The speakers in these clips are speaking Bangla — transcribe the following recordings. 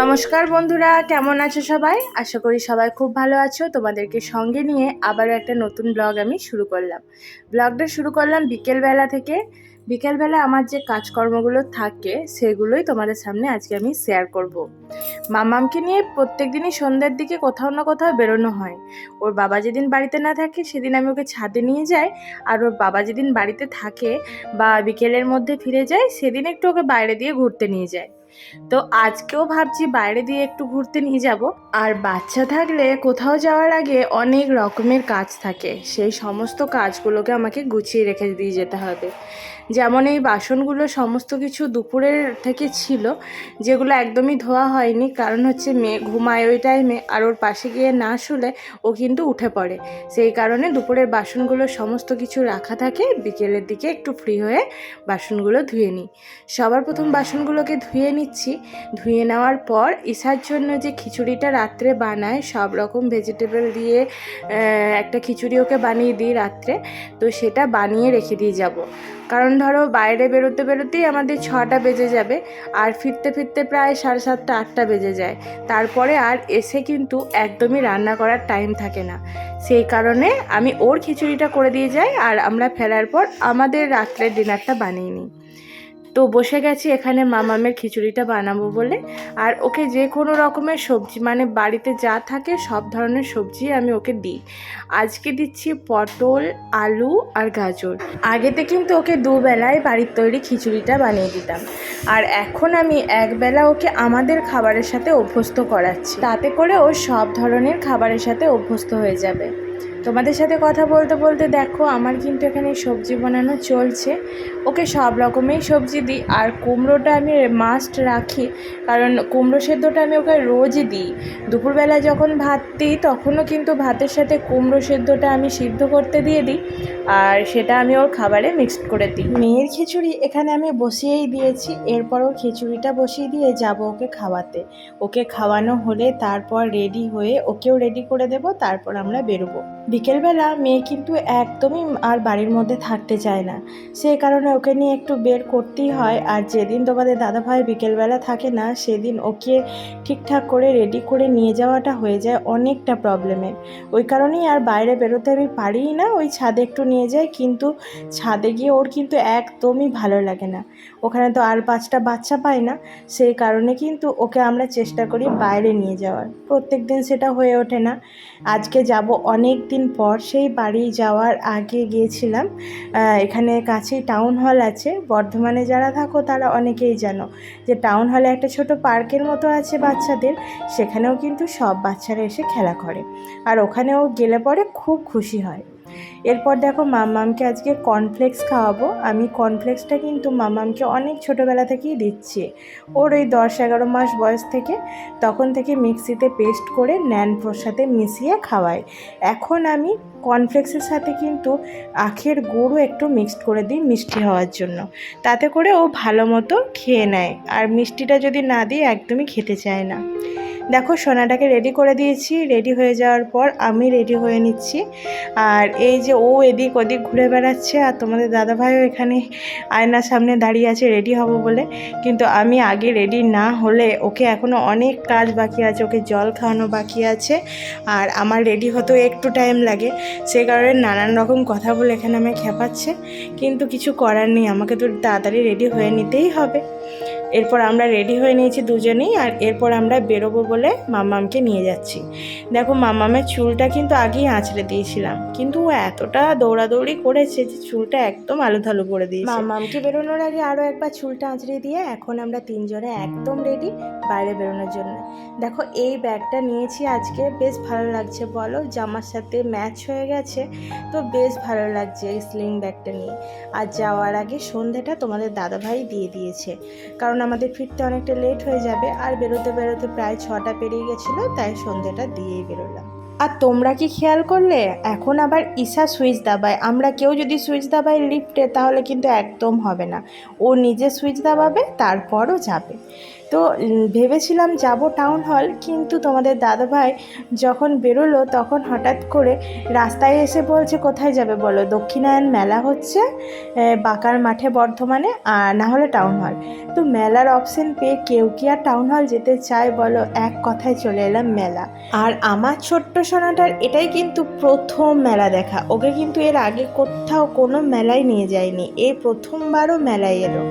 নমস্কার বন্ধুরা, কেমন আছো সবাই? আশা করি সবাই খুব ভালো আছো। তোমাদেরকে সঙ্গে নিয়ে আবারও একটা নতুন ব্লগ আমি শুরু করলাম। ব্লগটা শুরু করলাম বিকেলবেলা থেকে। বিকেলবেলা আমার যে কাজকর্মগুলো থাকে, সেগুলোই তোমাদের সামনে আজকে আমি শেয়ার করব। মামামকে নিয়ে প্রত্যেক দিনই সন্ধ্যের দিকে কোথাও না কোথাও বেরোনো হয়। ওর বাবা যেদিন বাড়িতে না থাকে, সেদিন আমি ওকে ছাদে নিয়ে যাই। আর ওর বাবা যেদিন বাড়িতে থাকে বা বিকেলের মধ্যে ফিরে যায়, সেদিন একটু ওকে বাইরে দিয়ে ঘুরতে নিয়ে যায়। তো আজকেও ভাবছি বাইরে দিয়ে একটু ঘুরতে নিয়ে যাব। আর বাচ্চা থাকলে কোথাও যাওয়ার আগে অনেক রকমের কাজ থাকে। সেই সমস্ত কাজগুলোকে আমাকে গুছিয়ে রেখে দিয়ে যেতে হবে। যেমন এই বাসনগুলো সমস্ত কিছু দুপুরের থেকে ছিল, যেগুলো একদমই ধোয়া হয়নি। কারণ হচ্ছে মেয়ে ঘুমায় ওই টাইমে আর ওর পাশে গিয়ে না শুলে ও কিন্তু উঠে পড়ে। সেই কারণে দুপুরের বাসনগুলো সমস্ত কিছু রাখা থাকে। বিকেলের দিকে একটু ফ্রি হয়ে বাসনগুলো ধুয়ে নিই। সবার প্রথম বাসনগুলোকে ধুয়ে নিচ্ছি। ধুয়ে নেওয়ার পর ঈশার জন্য যে খিচুড়িটা রাত্রে বানায়, সব রকম ভেজিটেবল দিয়ে একটা খিচুড়ি ওকে বানিয়ে দিই রাত্রে। তো সেটা বানিয়ে রেখে দিয়ে যাব। কারণ ধরো বাইরে বেরোতে বেরোতেই আমাদের ছটা বেজে যাবে, আর ফিরতে ফিরতে প্রায় সাড়ে সাতটা, আটটা বেজে যায়। তারপরে আর এসে কিন্তু একদমই রান্না করার টাইম থাকে না। সেই কারণে আমি ওর খিচুড়িটা করে দিয়ে যাই, আর আমরা ফেরার পর আমাদের রাত্রের ডিনারটা বানিয়ে নিই। তো বসে গেছি এখানে মামামের খিচুড়িটা বানাবো বলে। আর ওকে যে কোনো রকমের সবজি মানে বাড়িতে যা থাকে সব ধরনের সবজি আমি ওকে দিই। আজকে দিচ্ছি পটল, আলু আর গাজর। আগেতে কিন্তু ওকে দুবেলায় বাড়ির তৈরি খিচুড়িটা বানিয়ে দিতাম। আর এখন আমি একবেলা ওকে আমাদের খাবারের সাথে অভ্যস্ত করাচ্ছি। তাতে করে ও সব ধরনের খাবারের সাথে অভ্যস্ত হয়ে যাবে। তোমাদের সাথে কথা বলতে বলতে দেখো, আমার কিন্তু এখানে সবজি বানানো চলছে। ওকে সব রকমের সবজি দিই। আর কুমড়োটা আমি মাস্ট রাখি। কারণ কুমড়ো সেদ্ধটা আমি ওকে রোজই দিই। দুপুরবেলা যখন ভাত দিই, তখনও কিন্তু ভাতের সাথে কুমড়ো সেদ্ধটা আমি সিদ্ধ করতে দিয়ে দিই। আর সেটা আমি ওর খাবারে মিক্সড করে দিই। মেয়ের খিচুড়ি এখানে আমি বসিয়েই দিয়েছি। এরপর ওর খিচুড়িটা বসিয়ে দিয়ে যাব ওকে খাওয়াতে। ওকে খাওয়ানো হলে তারপর রেডি হয়ে ওকেও রেডি করে দেব, তারপর আমরা বেরোবো। বিকেলবেলা মেয়ে কিন্তু একদমই আর বাড়ির মধ্যে থাকতে চায় না। সে কারণে ওকে নিয়ে একটু বের করতেই হয়। আর যেদিন তোমাদের দাদাভাই বিকেলবেলা থাকে না, সেদিন ওকে ঠিকঠাক করে রেডি করে নিয়ে যাওয়াটা হয়ে যায় অনেকটা প্রবলেমের ওই কারণেই আর বাইরে বেরোতে আমি পারিই না, ওই ছাদে একটু নিয়ে যাই। কিন্তু ছাদে গিয়ে ওর কিন্তু একদমই ভালো লাগে না। ওখানে তো আর পাঁচটা বাচ্চা পায় না, সেই কারণে কিন্তু ওকে আমরা চেষ্টা করি বাইরে নিয়ে যাওয়ার। প্রত্যেক দিন সেটা হয়ে ওঠে না। আজকে যাব অনেক দিন পর, সেই বাড়ি যাওয়ার আগে গিয়েছিলাম। এখানে কাছেই টাউন হল আছে। বর্ধমানে যারা থাকো তারা অনেকেই জানো যে টাউন হলে একটা ছোট পার্কের মতো আছে বাচ্চাদের। সেখানেও কিন্তু সব বাচ্চারা এসে খেলা করে। আর ওখানেও গেলে পরে খুব খুশি হয়। এরপর দেখো মামামকে আজকে কর্নফ্লেক্স খাওয়াবো। আমি কর্নফ্লেক্সটা কিন্তু মামামকে অনেক ছোটোবেলা থেকেই দিচ্ছি। ওর ওই দশ এগারো মাস বয়স থেকে তখন থেকে মিক্সিতে পেস্ট করে ন্যান সাথে মিশিয়ে খাওয়াই। এখন আমি কর্নফ্লেক্সের সাথে কিন্তু আখের গুঁড়ো একটু মিক্সড করে দিই মিষ্টি হওয়ার জন্য। তাতে করে ও ভালো মতো খেয়ে নেয়। আর মিষ্টিটা যদি না দিই একদমই খেতে চায় না। দেখো, সোনাটাকে রেডি করে দিয়েছি। রেডি হয়ে যাওয়ার পর আমি রেডি হয়ে নিচ্ছি। আর এই যে ও এদিক ওদিক ঘুরে বেড়াচ্ছে, আর তোমাদের দাদাভাইও এখানে আয়নার সামনে দাঁড়িয়ে আছে রেডি হব বলে। কিন্তু আমি আগে রেডি না হলে ওকে এখনও অনেক কাজ বাকি আছে, ওকে জল খাওয়ানো বাকি আছে। আর আমার রেডি হতেও একটু টাইম লাগে। সে কারণে নানান রকম কথা বলে এখানে আমায় খেপাচ্ছে। কিন্তু কিছু করার নেই, আমাকে তো তাড়াতাড়ি রেডি হয়ে নিতেই হবে। এরপর আমরা রেডি হয়ে নিয়েছি দুজনেই আর এরপর আমরা বেরোবো বলে মাম্মামকে নিয়ে যাচ্ছি। দেখো মাম্মামের চুলটা কিন্তু আগেই আঁচড়ে দিয়েছিলাম, কিন্তু ও এতটা দৌড়াদৌড়ি করেছে যে চুলটা একদম আলুথালু করে দিয়েছে। মাম্মামকে বেরোনোর আগে আরও একবার চুলটা আঁচড়ে দিয়ে এখন আমরা তিনজনে একদম রেডি বাইরে বেরোনোর জন্য। দেখো এই ব্যাগটা নিয়েছি আজকে, বেশ ভালো লাগছে বলো, জামার সাথে ম্যাচ হয়ে গেছে, তো বেশ ভালো লাগছে এই স্লিং ব্যাগটা নিয়ে। আর যাওয়ার আগে সন্ধ্যাটা তোমাদের দাদাভাই দিয়ে দিয়েছে, কারণ আমাদের ফিরতে অনেকটা লেট হয়ে যাবে। আর বেরোতে বেরোতে প্রায় ছটা পেরিয়ে গেছিল, তাই সন্ধেটা দিয়েই বেরোলাম। আর তোমরা কি খেয়াল করলে, এখন আবার ঈশা সুইচ দাবায়। আমরা কেউ যদি সুইচ দাবাই লিফটে, তাহলে কিন্তু একদম হবে না। ও নিজে সুইচ দাবাবে, তারপরও যাবে। তো ভেবেছিলাম যাব টাউন হল কিন্তু তোমাদের দাদাভাই যখন বেরোলো, তখন হঠাৎ করে রাস্তায় এসে বলছে, কোথায় যাবে বলো? দক্ষিণায়ন মেলা হচ্ছে বাঁকার মাঠে বর্ধমানে, আর না হলে টাউন হল তো মেলার অপশন পেয়ে কেউ কি আর টাউন হল যেতে চায় বলো? এক কথায় চলে এলাম মেলা। আর আমার ছোট্ট সোনাটার এটাই কিন্তু প্রথম মেলা দেখা। ওকে কিন্তু এর আগে কোথাও কোনো মেলায় নিয়ে যায়নি। এই প্রথমবারও মেলায় এলো।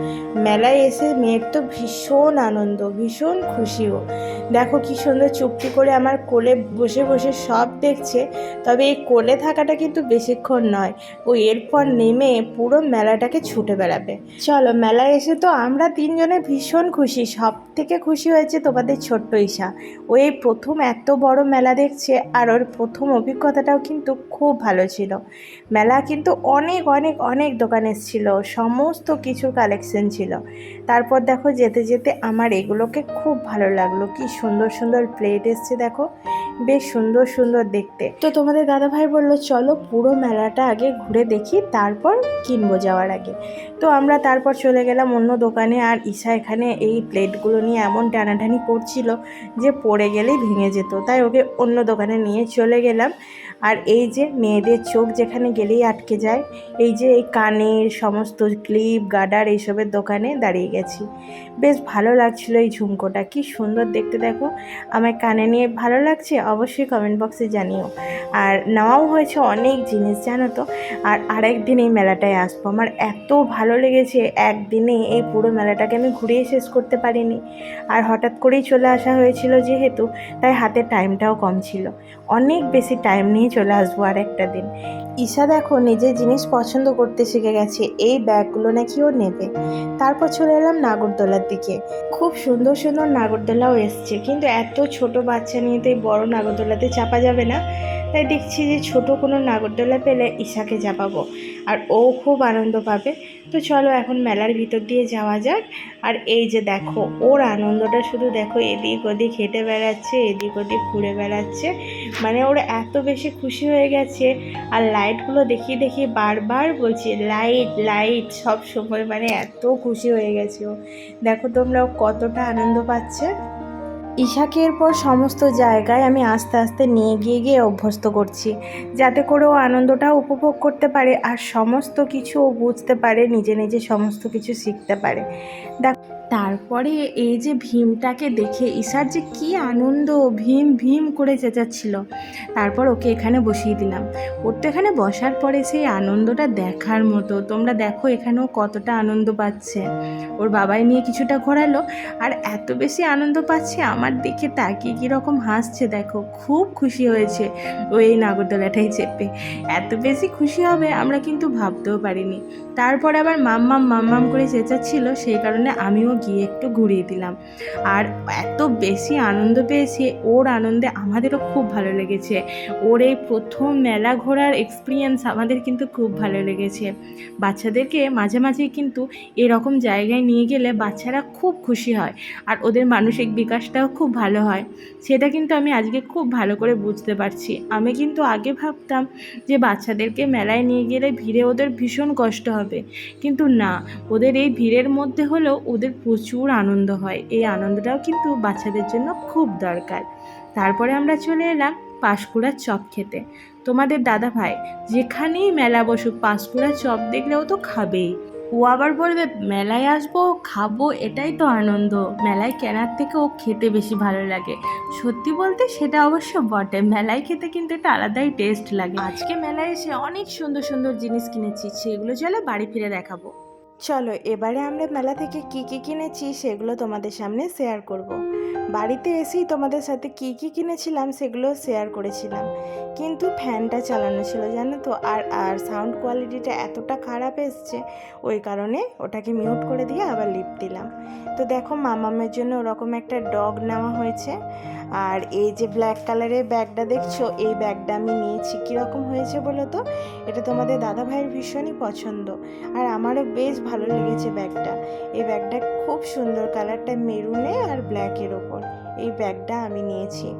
মেলায় এসে মেয়ের তো ভীষণ আনন্দ। ভীষণ খুশিও। দেখো কি সুন্দর চুপটি করে আমার কোলে বসে বসে সব দেখছে, তবে এই কোলে থাকাটা কিন্তু বেশিক্ষণ নয়। ও এরপর নেমে পুরো মেলাটাকে ছুটে বেড়াবে। চলো, মেলায় এসে তো আমরা তিনজনে ভীষণ খুশি। সব থেকে খুশি হয়েছে তোমাদের ছোট্ট ঈশা। ও এই প্রথম এত বড় মেলা দেখছে আর ওর প্রথম অভিজ্ঞতাটাও কিন্তু খুব ভালো ছিল। মেলা কিন্তু অনেক অনেক অনেক দোকান এসেছিল। সমস্ত কিছু কালেকশন ছিল। তারপর দেখো যেতে যেতে আমার এগুলোকে খুব ভালো লাগল। কি সুন্দর সুন্দর প্লেট এসছে দেখো। বেশ সুন্দর সুন্দর দেখতে। তো তোমাদের দাদাভাই বলল, চলো পুরো মেলাটা আগে ঘুরে দেখি, তারপর কিনবো যাওয়ার আগে। তো আমরা তারপর চলে গেলাম অন্য দোকানে, আর ঈশা এখানে এই প্লেটগুলো নিয়ে এমন টানাটানি করছিল যে পড়ে গেলেই ভেঙে যেত। তাই ওকে অন্য দোকানে নিয়ে চলে গেলাম। আর এই যে মেয়েদের চোখ যেখানে গেলেই আটকে যায়, এই যে এই কানের সমস্ত ক্লিপ গার্ডার এইসবের দোকানে দাঁড়িয়ে গেছি। বেশ ভালো লাগছিল এই ঝুমকোটা, কি সুন্দর দেখতে দেখো। আমার কানে নিয়ে ভালো লাগছে, অবশ্যই কমেন্ট বক্সে জানিও। আর নেওয়াও হয়েছে অনেক জিনিস, জানো তো। আর আরেক দিন এই মেলাটায় আসব। আমার এত ভালো লেগেছে, একদিনে এই পুরো মেলাটাকে আমি ঘুরিয়ে শেষ করতে পারিনি। আর হঠাৎ করেই চলে আসা হয়েছিল যেহেতু, তাই হাতে টাইমটাও কম ছিল। অনেক বেশি টাইম নিয়ে চলে আসব আর একটা দিন। ঈশা দেখো নিজের জিনিস পছন্দ করতে শিখে গেছে, এই ব্যাগগুলো নাকি ও নেবে। তারপর চলে এলাম নাগরদোলার দিকে। খুব সুন্দর সুন্দর নাগরদোলাও এসছে, কিন্তু এত ছোট বাচ্চা নিয়ে তো এই বড় নাগরদোলাতে চাপা যাবে না? তাই দেখছি যে ছোট কোনো নাগরদোলা পেলে ঈশাকে চাপাবো আর ও খুব আনন্দ পাবে। তো চলো এখন মেলার ভিতর দিয়ে যাওয়া যাক। আর এই যে দেখো, ওর আনন্দটা শুধু দেখো এদিক ওদিক হেঁটে বেড়াচ্ছে, এদিক ওদিক ঘুরে বেড়াচ্ছে। মানে ওর এত বেশি খুশি হয়ে গেছে। আর লাইটগুলো দেখিয়ে দেখিয়ে বারবার বলছি, লাইট লাইট। সব সময় মানে এত খুশি হয়ে গেছে ও। দেখো তোমরা কতটা আনন্দ পাচ্ছে। ঈশাকে পর সমস্ত জায়গায় আমি আস্তে আস্তে নিয়ে গিয়ে গিয়ে অভ্যস্ত করছি, যাতে করে ও আনন্দটা উপভোগ করতে পারে আর সমস্ত কিছু ও বুঝতে পারে, নিজে নিজে সমস্ত কিছু শিখতে পারে। দেখ তারপরে এই যে ভীমটাকে দেখে ঈশার যে কি আনন্দ, ভীম ভীম করে চেঁচাচ্ছিল। তারপর ওকে এখানে বসিয়ে দিলাম। ওর তো এখানে বসার পরে সেই আনন্দটা দেখার মতো। তোমরা দেখো এখানেও কতটা আনন্দ পাচ্ছে। ওর বাবাই নিয়ে কিছুটা ঘোরালো। আর এত বেশি আনন্দ পাচ্ছে, আমার দিকে তাকিয়ে কীরকম হাসছে দেখো। খুব খুশি হয়েছে ও এই নাগরদোলাটাই চেপে। এত বেশি খুশি হবে আমরা কিন্তু ভাবতেও পারিনি। তারপর আবার মাম্মাম মাম্মাম করে চেঁচাচ্ছিল। সেই কারণে আমিও গিয়ে একটু ঘুরিয়ে দিলাম। আর এত বেশি আনন্দ পেয়েছে, ওর আনন্দে আমাদেরও খুব ভালো লেগেছে। ওর এই প্রথম মেলা ঘোরার এক্সপিরিয়েন্স আমাদের কিন্তু খুব ভালো লেগেছে। বাচ্চাদেরকে মাঝে মাঝে কিন্তু এরকম জায়গায় নিয়ে গেলে বাচ্চারা খুব খুশি হয় আর ওদের মানসিক বিকাশটাও খুব ভালো হয়। সেটা কিন্তু আমি আজকে খুব ভালো করে বুঝতে পারছি। আমি কিন্তু আগে ভাবতাম যে বাচ্চাদেরকে মেলায় নিয়ে গেলে ভিড়ে ওদের ভীষণ কষ্ট হবে। কিন্তু না, ওদের এই ভিড়ের মধ্যে হলেও ওদের প্রচুর আনন্দ হয়। এই আনন্দটাও কিন্তু বাচ্চাদের জন্য খুব দরকার। তারপরে আমরা চলে এলাম পাঁশকুড়ার চপ খেতে। তোমাদের দাদা ভাই যেখানেই মেলা বসুক, পাঁশকুড়ার চপ দেখলেও তো খাবেই। ও আবার বলবে, মেলায় আসব, খাব, এটাই তো আনন্দ। মেলায় কেনার থেকে ও খেতে বেশি ভালো লাগে। সত্যি বলতে সেটা অবশ্য বটে। মেলায় খেতে কিন্তু একটা আলাদাই টেস্ট লাগে। আজকে মেলায় এসে অনেক সুন্দর সুন্দর জিনিস কিনেছি। সেগুলো চলে বাড়ি ফিরে দেখাবো। চলো, এবারে আমরা মেলা থেকে কি কি কিনেছি সেগুলো তোমাদের সামনে শেয়ার করব। বাড়িতে এসেই তোমাদের সাথে কি কি কিনেছিলাম সেগুলো শেয়ার করেছিলাম। কিন্তু ফ্যানটা চালানো ছিল, জানো তো? আর আর সাউন্ড কোয়ালিটিটা এতটা খারাপ এসছে, ওই কারণে ওটাকে মিউট করে দিয়ে আবার লিপ দিলাম। তো দেখো, মামামের জন্য ওরকম একটা ডগ নেওয়া হয়েছে। আর এই যে ব্ল্যাক কালারের ব্যাগটা দেখছ, এই ব্যাগটা আমি নিয়েছি। কীরকম হয়েছে বলো তো? এটা তোমাদের দাদা ভাইয়ের ভীষণই পছন্দ। আর আমারও বেশ ভালো লেগেছে ব্যাগটা। এই ব্যাগটা খুব সুন্দর কালারটা মেরুনে আর ব্ল্যাকের ওপর। এই ব্যাগটা আমি নিয়েছি।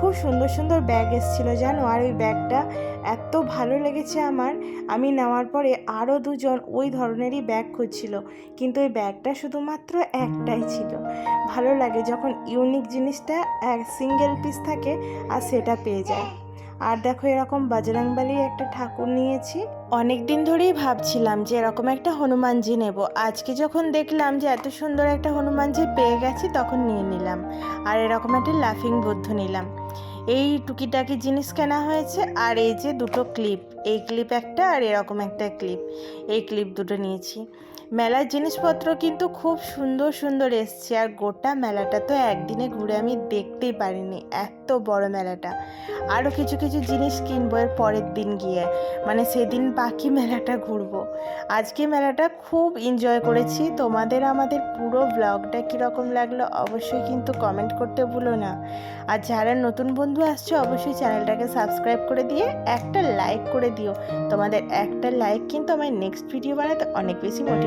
খুব সুন্দর সুন্দর ব্যাগ এসেছিল, জানো? আর ওই ব্যাগটা এত ভালো লেগেছে আমার। আমি নেওয়ার পরে আরও দুজন ওই ধরনেরই ব্যাগ খুঁজছিল। কিন্তু ওই ব্যাগটা শুধুমাত্র একটাই ছিল। ভালো লাগে যখন ইউনিক জিনিসটা এক সিঙ্গেল পিস থাকে আর সেটা পেয়ে যায়। আর দেখো এরকম বজরংবলির একটা ঠাকুর নিয়েছি। অনেক দিন ধরেই ভাবছিলাম যে এরকম একটা হনুমানজি নেব। আজকে যখন দেখলাম যে এত সুন্দর একটা হনুমানজি পেয়ে গেছি তখন নিয়ে নিলাম। আর এরকম একটা লাফিং বুদ্ধ নিলাম। এই টুকিটাকি জিনিস কেনা হয়েছে আর এই যে দুটো ক্লিপ। এই ক্লিপ একটা আর এরকম একটা ক্লিপ। এই ক্লিপ দুটো নিয়েছি। মেলার জিনিসপত্র কিন্তু খুব সুন্দর সুন্দর এসছে, আর গোটা মেলাটা তো একদিনে ঘুরে আমি দেখতেই পারিনি, এত বড় মেলাটা। আরও কিছু কিছু জিনিস কিনবো এর পরের দিন গিয়ে মানে সেদিন বাকি মেলাটা ঘুরবো। আজকে মেলাটা খুব এনজয় করেছি, তোমাদের আমাদের পুরো ব্লগটা কীরকম লাগল অবশ্যই কিন্তু কমেন্ট করতে ভুলো না। আর যারা নতুন বন্ধু আসছে, অবশ্যই চ্যানেলটাকে সাবস্ক্রাইব করে দিয়ে একটা লাইক করে দিও। তোমাদের একটা লাইক কিন্তু আমার নেক্সট ভিডিও বানাতে অনেক বেশি মোটিভ